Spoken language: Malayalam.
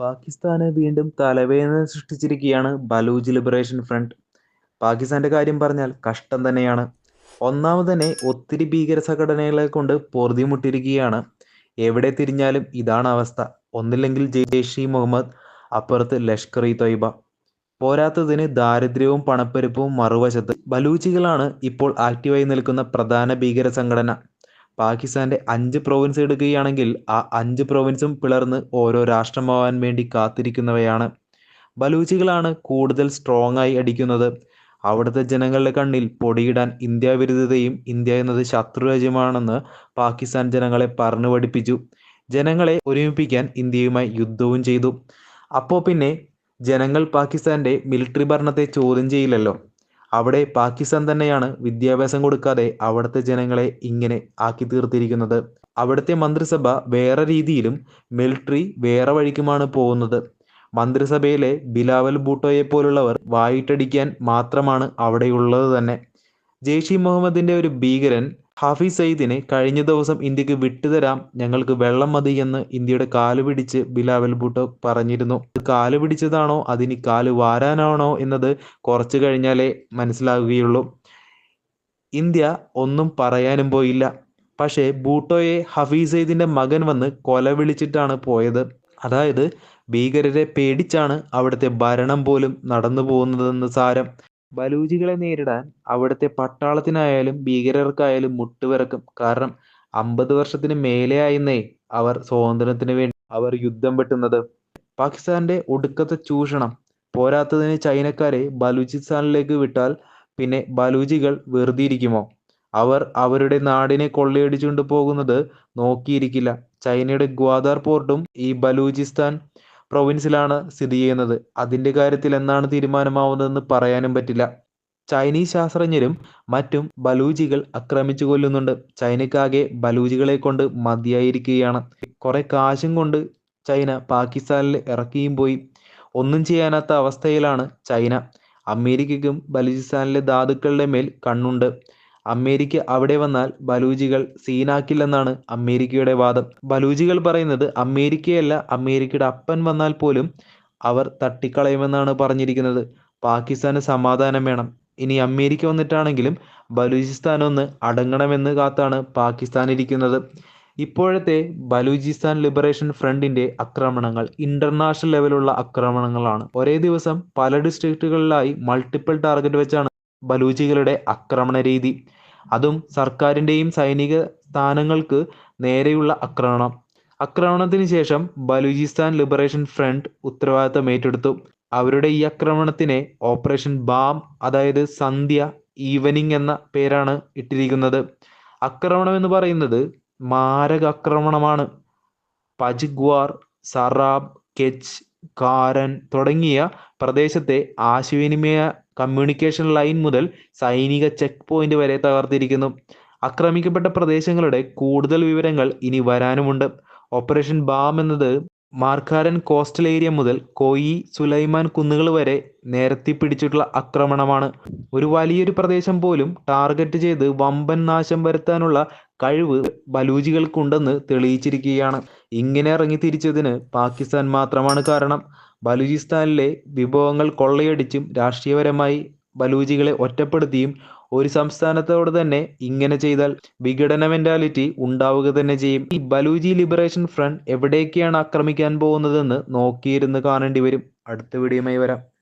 പാകിസ്ഥാന് വീണ്ടും തലവേദന സൃഷ്ടിച്ചിരിക്കുകയാണ് ബലൂജ് ലിബറേഷൻ ഫ്രണ്ട് പാകിസ്ഥാന്റെ കാര്യം പറഞ്ഞാൽ കഷ്ടം തന്നെയാണ്. ഒന്നാമത് തന്നെ ഒത്തിരി ഭീകര സംഘടനകളെ കൊണ്ട് പൊറുതിമുട്ടിരിക്കുകയാണ് എവിടെ തിരിഞ്ഞാലും ഇതാണ് അവസ്ഥ. ഒന്നില്ലെങ്കിൽ ജെയ്ഷ് മുഹമ്മദ് അപ്പുറത്ത് ലഷ്കർ ഇ തൊയ്ബ. പോരാത്തതിന് ദാരിദ്ര്യവും പണപ്പെരുപ്പവും മറുവശത്ത്. ബലൂച്ചികളാണ് ഇപ്പോൾ ആക്റ്റീവായി നിൽക്കുന്ന പ്രധാന ഭീകര സംഘടന. പാകിസ്ഥാന്റെ അഞ്ച് പ്രൊവിൻസ് എടുക്കുകയാണെങ്കിൽ ആ അഞ്ച് പ്രൊവിൻസും പിളർന്ന് ഓരോ രാഷ്ട്രമാവാൻ വേണ്ടി കാത്തിരിക്കുന്നവയാണ്. ബലൂച്ചികളാണ് കൂടുതൽ സ്ട്രോങ് ആയി അടിക്കുന്നത്. അവിടുത്തെ ജനങ്ങളുടെ കണ്ണിൽ പൊടിയിടാൻ ഇന്ത്യ വിരുദ്ധതയും ഇന്ത്യ എന്നത് ശത്രു രാജ്യമാണെന്ന് പാകിസ്ഥാൻ ജനങ്ങളെ പറഞ്ഞു പഠിപ്പിച്ചു. ജനങ്ങളെ ഒരുമിപ്പിക്കാൻ ഇന്ത്യയുമായി യുദ്ധവും ചെയ്തു. അപ്പോൾ പിന്നെ ജനങ്ങൾ പാകിസ്ഥാന്റെ മിലിറ്ററി ഭരണത്തെ ചോദ്യം ചെയ്യില്ലല്ലോ. അവിടെ പാകിസ്ഥാൻ തന്നെയാണ് വിദ്യാഭ്യാസം കൊടുക്കാതെ അവിടുത്തെ ജനങ്ങളെ ഇങ്ങനെ ആക്കി തീർത്തിരിക്കുന്നത്. അവിടുത്തെ മന്ത്രിസഭ വേറെ രീതിയിലും മിലിറ്ററി വേറെ വഴിക്കുമാണ് പോകുന്നത്. മന്ത്രിസഭയിലെ ബിലാവൽ ഭൂട്ടോയെ പോലുള്ളവർ വായിട്ടടിക്കാൻ മാത്രമാണ് അവിടെയുള്ളത് തന്നെ. ജെയ്ഷി മുഹമ്മദിന്റെ ഒരു ഭീകരൻ ഹാഫിസ് സയ്യിദിനെ കഴിഞ്ഞ ദിവസം ഇന്ത്യയ്ക്ക് വിട്ടുതരാം ഞങ്ങൾക്ക് വെള്ളം മതി എന്ന് ഇന്ത്യയുടെ കാൽ പിടിച്ച് ബിലാവൽ ഭൂട്ടോ പറഞ്ഞിരുന്നു. കാൽ പിടിച്ചതാണോ? അതിന് കാൽ വാരാനാണോ? എന്നത് കുറച്ചു കഴിഞ്ഞാലേ മനസ്സിലാകുകയുള്ളൂ ഇന്ത്യ ഒന്നും പറയാനും പോയില്ല. പക്ഷേ ബൂട്ടോയെ ഹഫീസ് സയ്യിദിന്റെ മകൻ വന്ന് കൊല വിളിച്ചിട്ടാണ് പോയത്. അതായത് ഭീകരരെ പേടിച്ചാണ് അവിടുത്തെ ഭരണം പോലും നടന്നു പോകുന്നതെന്ന് സാരം. ബലൂജികളെ നേരിടാൻ അവിടുത്തെ പട്ടാളത്തിനായാലും ഭീകരർക്കായാലും മുട്ടുവിറക്കും. കാരണം അമ്പത് വർഷത്തിന് മേലെയായിരുന്നേ അവർ സ്വാതന്ത്ര്യത്തിന് വേണ്ടി അവർ യുദ്ധം വെട്ടുന്നത്. പാകിസ്ഥാന്റെ ഒടുക്കത്തെ ചൂഷണം പോരാത്തതിന് ചൈനക്കാരെ ബലൂചിസ്ഥാനിലേക്ക് വിട്ടാൽ പിന്നെ ബലൂജികൾ വെറുതെ ഇരിക്കുമോ അവർ അവരുടെ നാടിനെ കൊള്ളയടിച്ചുകൊണ്ട് പോകുന്നത് നോക്കിയിരിക്കില്ല. ചൈനയുടെ ഗ്വാദാർ പോർട്ടും ഈ ബലൂചിസ്ഥാൻ പ്രൊവിൻസിലാണ് സ്ഥിതി ചെയ്യുന്നത്. അതിന്റെ കാര്യത്തിൽ എന്നാണ് തീരുമാനമാവുന്നതെന്ന് പറയാനും പറ്റില്ല. ചൈനീസ് ശാസ്ത്രജ്ഞരും മറ്റും ബലൂജികൾ ആക്രമിച്ചു കൊല്ലുന്നുണ്ട്. ചൈനക്കാകെ ബലൂജികളെ കൊണ്ട് മതിയായിരിക്കുകയാണ്. കുറെ കാശും കൊണ്ട് ചൈന പാകിസ്ഥാനിൽ ഇറക്കിയും പോയി. ഒന്നും ചെയ്യാനാത്ത അവസ്ഥയിലാണ് ചൈന. അമേരിക്കയ്ക്കും ബലൂചിസ്ഥാനിലെ ധാതുക്കളുടെ മേൽ കണ്ണുണ്ട്. അമേരിക്ക അവിടെ വന്നാൽ ബലൂജികൾ സീനാക്കില്ലെന്നാണ് അമേരിക്കയുടെ വാദം. ബലൂജികൾ പറയുന്നത് അമേരിക്കയല്ല അമേരിക്കയുടെ അപ്പൻ വന്നാൽ പോലും അവർ തട്ടിക്കളയുമെന്നാണ് പറഞ്ഞിരിക്കുന്നത്. പാകിസ്ഥാന് സമാധാനം വേണം. ഇനി അമേരിക്ക വന്നിട്ടാണെങ്കിലും ബലൂചിസ്ഥാൻ ഒന്ന് അടങ്ങണമെന്ന് കാത്താണ് പാകിസ്ഥാൻ ഇരിക്കുന്നത്. ഇപ്പോഴത്തെ ബലൂചിസ്ഥാൻ ലിബറേഷൻ ഫ്രണ്ടിന്റെ ആക്രമണങ്ങൾ ഇന്റർനാഷണൽ ലെവലുള്ള ആക്രമണങ്ങളാണ്. ഒരേ ദിവസം പല ഡിസ്ട്രിക്റ്റുകളിലായി മൾട്ടിപ്പിൾ ടാർഗറ്റ് വെച്ചാണ് ബലൂചികളുടെ ആക്രമണ രീതി അതും സർക്കാരിന്റെയും സൈനിക സ്ഥാനങ്ങൾക്ക് നേരെയുള്ള ആക്രമണം. ആക്രമണത്തിന് ശേഷം ബലൂചിസ്ഥാൻ ലിബറേഷൻ ഫ്രണ്ട് ഉത്തരവാദിത്തം ഏറ്റെടുത്തു. അവരുടെ ഈ ആക്രമണത്തിനെ ഓപ്പറേഷൻ ബാം അതായത് സന്ധ്യ ഈവനിങ് എന്ന പേരാണ് ഇട്ടിരിക്കുന്നത്. ആക്രമണം എന്ന് പറയുന്നത് മാരക ആക്രമണമാണ് പജ്ഗ്വാർ സറാബ് കെച്ച് കാരൻ തുടങ്ങിയ പ്രദേശത്തെ ആശയവിനിമയ കമ്മ്യൂണിക്കേഷൻ ലൈൻ മുതൽ സൈനിക ചെക്ക് പോയിന്റ് വരെ തകർത്തിരിക്കുന്നു. ആക്രമിക്കപ്പെട്ട പ്രദേശങ്ങളുടെ കൂടുതൽ വിവരങ്ങൾ ഇനി വരാനുമുണ്ട്. ഓപ്പറേഷൻ ബാം എന്നത് മാർക്കാരൻ കോസ്റ്റൽ ഏരിയ മുതൽ കോയി സുലൈമാൻ കുന്നുകൾ വരെ നേരത്തി പിടിച്ചിട്ടുള്ള ആക്രമണമാണ്. ഒരു വലിയൊരു പ്രദേശം പോലും ടാർഗറ്റ് ചെയ്ത് വമ്പൻ നാശം വരുത്താനുള്ള കഴിവ് ബലൂജികൾക്കുണ്ടെന്ന് തെളിയിച്ചിരിക്കുകയാണ്. ഇങ്ങനെ ഇറങ്ങി തിരിച്ചതിന് പാകിസ്ഥാൻ മാത്രമാണ് കാരണം. ബലൂചിസ്ഥാനിലെ വിഭവങ്ങൾ കൊള്ളയടിച്ചും രാഷ്ട്രീയപരമായി ബലൂജികളെ ഒറ്റപ്പെടുത്തിയും ഒരു സംസ്ഥാനത്തോട് തന്നെ ഇങ്ങനെ ചെയ്താൽ വിഘടന മെന്റാലിറ്റി ഉണ്ടാവുക തന്നെ ചെയ്യും. ഈ ബലൂജി ലിബറേഷൻ ഫ്രണ്ട് എവിടേക്കാണ് ആക്രമിക്കാൻ പോകുന്നതെന്ന് നോക്കിയിരുന്ന് കാണേണ്ടി വരും. അടുത്ത വീഡിയോയുമായി വരാം.